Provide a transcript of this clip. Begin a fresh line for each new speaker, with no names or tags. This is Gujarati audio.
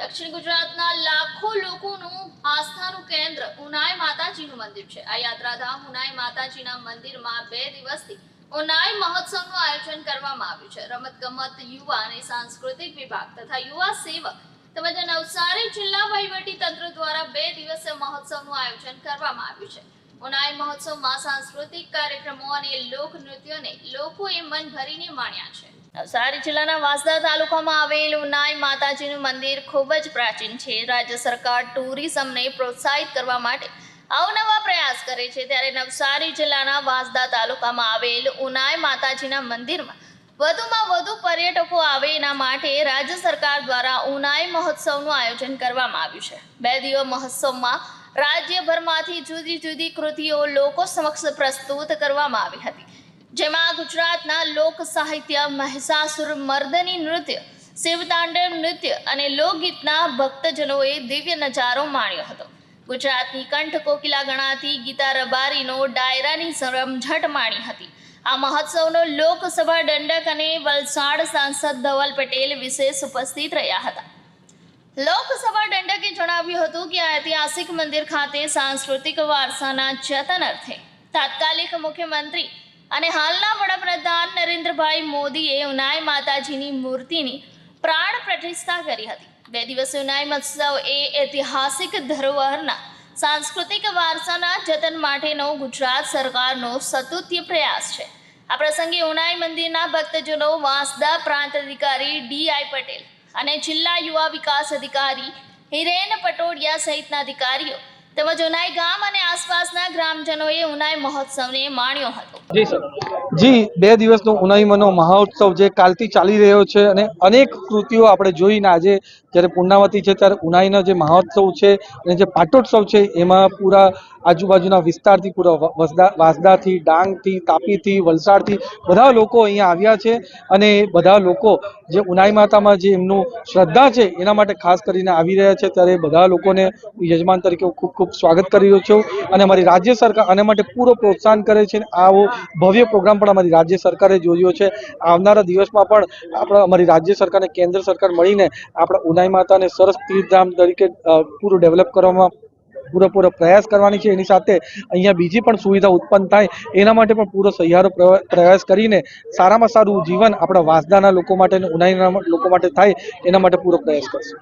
દક્ષિણ ગુજરાતના લાખો લોકોનું આસ્થાનું કેન્દ્ર ઉનાઈ માતાજીનું મંદિર છે. આ યાત્રાધામ ઉનાઈ માતાજીના મંદિરમાં બે દિવસથી ઉનાઈ મહોત્સવનું આયોજન કરવામાં આવ્યું છે. રમત ગમત યુવા અને સાંસ્કૃતિક વિભાગ તથા યુવા સેવક તેમજ નવસારી જિલ્લા વહીવટી તંત્ર દ્વારા બે દિવસીય મહોત્સવનું આયોજન કરવામાં આવ્યું છે. ઉનાઈ મહોત્સવમાં સાંસ્કૃતિક કાર્યક્રમો અને લોક નૃત્યોને લોકોએ મન ભરીને માણ્યા છે. નવસારી જિલ્લાના વાંસદા તાલુકામાં આવેલ ઉનાઈ માતાજીનું મંદિર ખૂબ જ પ્રાચીન છે. રાજ્ય સરકાર ટુરિઝમને પ્રોત્સાહિત કરવા માટે અવનવા પ્રયાસ કરે છે. ત્યારે નવસારી જિલ્લાના વાંસદા તાલુકામાં આવેલ ઉનાઈ માતાજીના મંદિરમાં વધુમાં વધુ પર્યટકો આવે એના માટે રાજ્ય સરકાર દ્વારા ઉનાઈ મહોત્સવનું આયોજન કરવામાં આવ્યું છે. બે દિવસ મહોત્સવમાં રાજ્યભરમાંથી જુદી જુદી કૃતિઓ લોકો સમક્ષ પ્રસ્તુત કરવામાં આવી હતી. જેમાં ગુજરાતના લોક સાહિત્ય મહિષાસુર મર્દની નૃત્ય, શિવતાંડવ નૃત્ય અને લોકગીતના ભક્તજનોએ દિવ્ય નજારો માણ્યો હતો. ગુજરાતની કંઠ કોકિલા ગણાતી ગીતા રબારીનો ડાયરાની રમઝટ માણી હતી. આ મહોત્સવનો લોકસભા દંડક અને વલસાડ સાંસદ ધવલ પટેલ વિશેષ ઉપસ્થિત રહ્યા હતા. લોકસભા દંડકે જણાવ્યું હતું કે આ ઐતિહાસિક મંદિર ખાતે સાંસ્કૃતિક વારસાના જતન અર્થે તાત્કાલિક મુખ્યમંત્રી અને હાલના વડાપ્રધાન નરેન્દ્રભાઈ મોદીએ ઉનાઈ માતાજીની મૂર્તિની પ્રાણ પ્રતિષ્ઠા કરી હતી. બે દિવસ ઉનાઈ મહોત્સવ એ ઐતિહાસિક ધરોહરના સાંસ્કૃતિક વારસાના જતન માટેનો ગુજરાત સરકારનો સતુત્ય પ્રયાસ છે. આ પ્રસંગે ઉનાઈ મંદિરના ભક્તજનો વાંસદા પ્રાંત અધિકારી ડીઆઈ પટેલ અને જિલ્લા યુવા વિકાસ અધિકારી હિરેન પટોડિયા સહિતના અધિકારીઓ તેમજ ઉનાઈ ગામ અને ગ્રામજનોએ ઉનાઈ મહોત્સવને માણ્યો હતો.
જી બે દિવસનો ઉનાઈમનો મહોત્સવ જે કાલથી ચાલી રહ્યો છે અને અનેક કૃતિઓ આપણે જોઈને આજે જ્યારે પૂર્ણાવતી છે ત્યારે ઉનાઈનો જે મહોત્સવ છે અને જે પાટોત્સવ છે એમાં પૂરા આજુબાજુના વિસ્તારથી પૂરા વસદા, વાસદાથી, ડાંગથી, તાપીથી, વલસાડથી બધા લોકો અહીંયા આવ્યા છે અને બધા લોકો જે ઉનાઈ માતામાં જે એમનું શ્રદ્ધા છે એના માટે ખાસ કરીને આવી રહ્યા છે ત્યારે બધા લોકોને યજમાન તરીકે ખૂબ ખૂબ સ્વાગત કરી રહ્યો છું અને અમારી રાજ્ય સરકાર આના માટે પૂરો પ્રોત્સાહન કરે છે આવો ભવ્ય પ્રોગ્રામ પણ અમારી રાજ્ય સરકારે જોયો છે. આવનારા દિવસમાં પણ આપણા અમારી રાજ્ય સરકાર અને કેન્દ્ર સરકાર મળીને આપણા ઉનાઈ માતાને સરસ તીર્થધામ તરીકે પૂરું ડેવલપ કરવામાં પૂરેપૂરો પ્રયાસ કરવાની છે. એની સાથે અહીંયા બીજી પણ સુવિધા ઉત્પન્ન થાય એના માટે પણ પૂરો સહિયારો પ્રયાસ કરીને સારામાં સારું જીવન આપણા વાંસદાના લોકો માટે ઉનાઈના લોકો માટે થાય એના માટે પૂરો પ્રયાસ કરશે.